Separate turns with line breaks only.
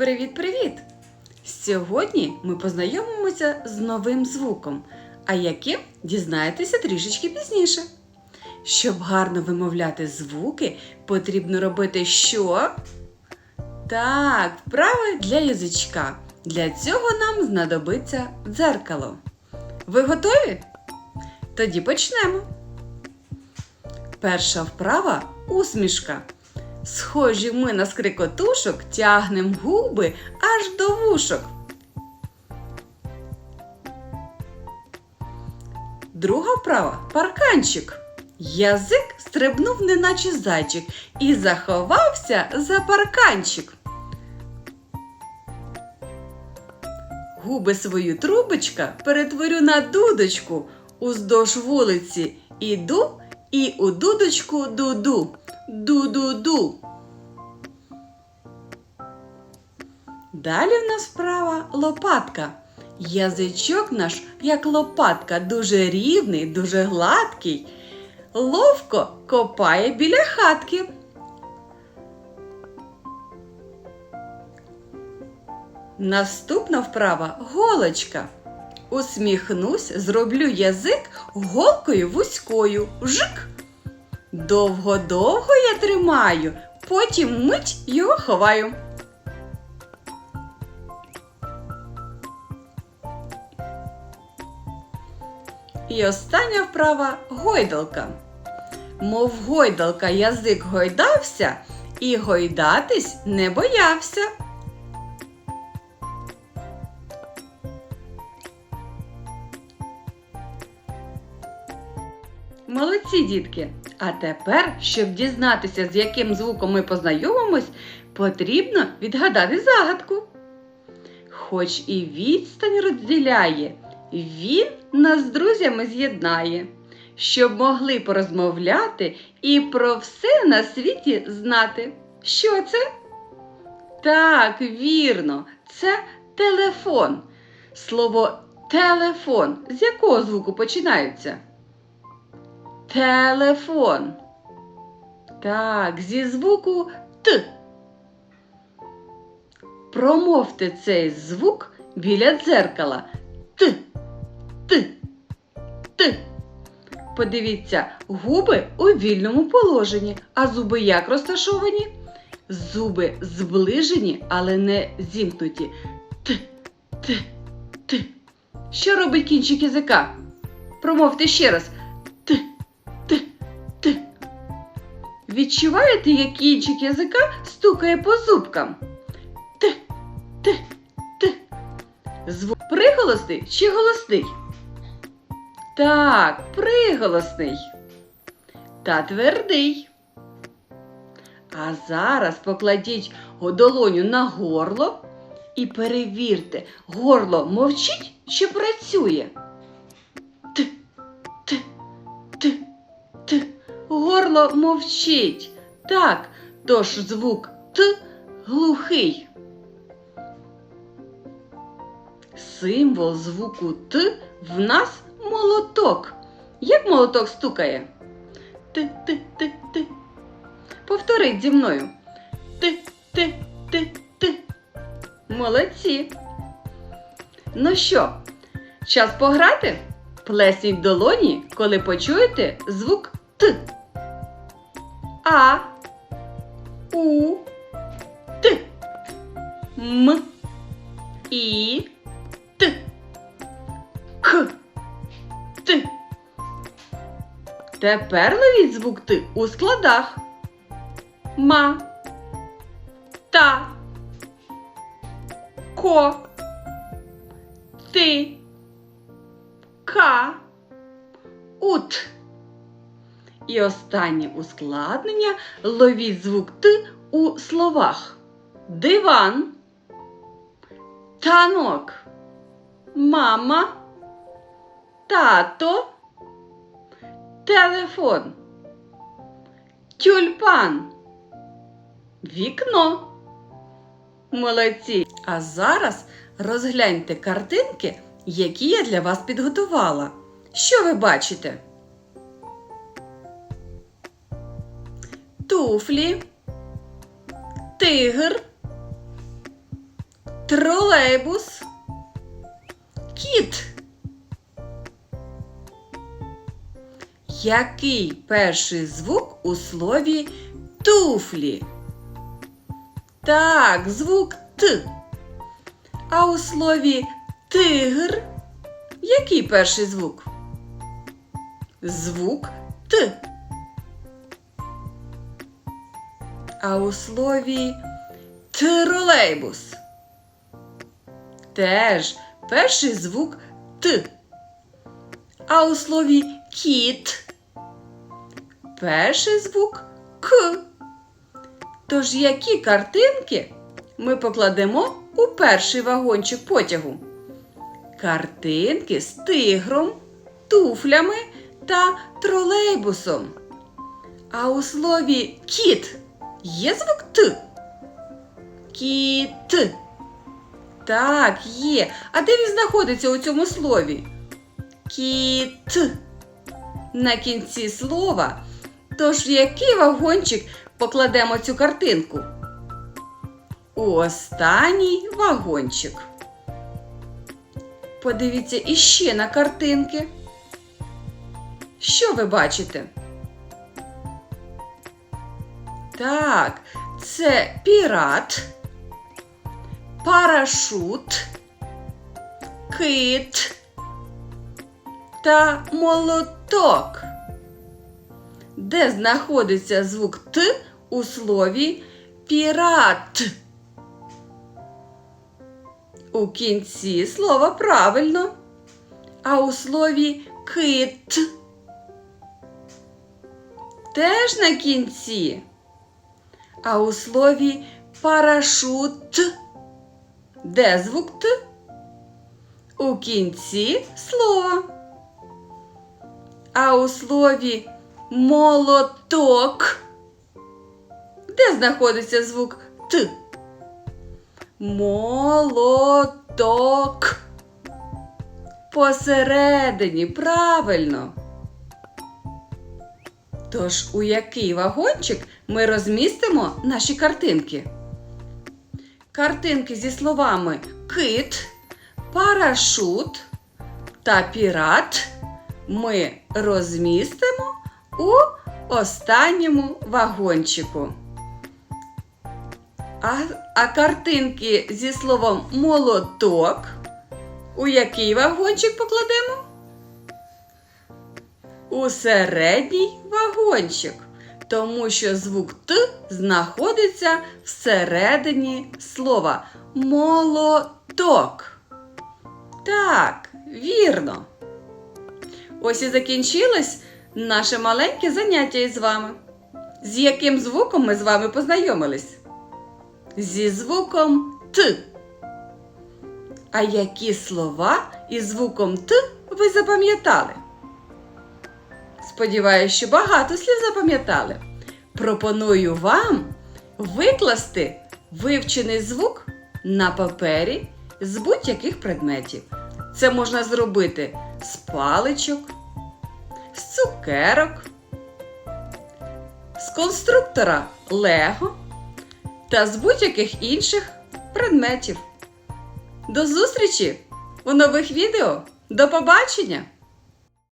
Привіт-привіт! Сьогодні ми познайомимося з новим звуком, а яким дізнаєтеся трішечки пізніше. Щоб гарно вимовляти звуки, потрібно робити що? Так, вправи для язичка. Для цього нам знадобиться дзеркало. Ви готові? Тоді почнемо. Перша вправа усмішка. Схожі ми на скрикотушок, тягнем губи аж до вушок. Друга вправа парканчик. Язик стрибнув, неначе зайчик, і заховався за парканчик. Губи свою трубочка перетворю на дудочку. Уздовж вулиці іду і у дудочку дуду. Ду-ду-ду. Далі в нас справа лопатка. Язичок наш, як лопатка, дуже рівний, дуже гладкий. Ловко копає біля хатки. Наступна вправа голочка. Усміхнусь, зроблю язик голкою вузькою. Жик. Довго-довго я тримаю, потім мить його ховаю. І остання вправа гойдалка. Мов гойдалка язик гойдався і гойдатись не боявся. Молодці, дітки! А тепер, щоб дізнатися, з яким звуком ми познайомимось, потрібно відгадати загадку. Хоч і відстань розділяє, він нас з друзями з'єднає, щоб могли порозмовляти і про все на світі знати. Що це? Так, вірно, це телефон. Слово телефон з якого звуку починається? Телефон. Так, зі звуку Т. Промовте цей звук біля дзеркала. Т. Т. Т. Подивіться, губи у вільному положенні. А зуби як розташовані? Зуби зближені, але не зімкнуті. Т. Т. Т. Що робить кінчик язика? Промовте ще раз. Відчуваєте, як кінчик язика стукає по зубкам? Т. Т. Т. Звук приголосний чи голосний? Так, приголосний. Та твердий. А зараз покладіть долоню на горло і перевірте, горло мовчить чи працює. Горло мовчить. Так, тож звук Т глухий. Символ звуку Т в нас молоток. Як молоток стукає? Т, т, т, т. Повторіть зі мною. Т, т, т, т. Молодці. Ну що, час пограти? Плесніть долоні, коли почуєте звук Т. А. У. Т. М. І. Т. К. Т. Тепер ловіть звук Т у складах. Ма. Та. Ко. Ти. Ка. Ут. І останнє ускладнення ловіть звук Т у словах. Диван. Танок. Мама. Тато. Телефон. Тюльпан. Вікно. Молодці. А зараз розгляньте картинки, які я для вас підготувала. Що ви бачите? Туфлі, тигр, тролейбус, кіт. Який перший звук у слові туфлі? Так, звук Т. А у слові тигр який перший звук? Звук Т. А у слові тролейбус теж перший звук Т. А у слові кіт перший звук К. Тож які картинки ми покладемо у перший вагончик потягу? Картинки з тигром, туфлями та тролейбусом. А у слові кіт є звук Т? Кіт. Так, є. А де він знаходиться у цьому слові? Кіт. На кінці слова. Тож в який вагончик покладемо цю картинку? У останній вагончик. Подивіться іще на картинки. Що ви бачите? Так, це пірат, парашут, кит та молоток. Де знаходиться звук Т у слові пірат? У кінці слова правильно, а у слові кит теж на кінці. А у слові парашут де звук Т? У кінці слова. А у слові молоток де знаходиться звук Т? Молоток. Посередині, правильно. Тож у який вагончик ми розмістимо наші картинки? Картинки зі словами кит, парашут та пірат ми розмістимо у останньому вагончику. А, а картинки зі словом молоток у який вагончик покладемо? У середній вагончик, тому що звук Т знаходиться всередині слова молоток. Так, вірно. Ось і закінчилось наше маленьке заняття із вами. З яким звуком ми з вами познайомились? Зі звуком Т. А які слова із звуком Т ви запам'ятали? Сподіваюсь, що багато слів запам'ятали. Пропоную вам викласти вивчений звук на папері з будь-яких предметів. Це можна зробити з паличок, з цукерок, з конструктора Лего та з будь-яких інших предметів. До зустрічі у нових відео. До побачення!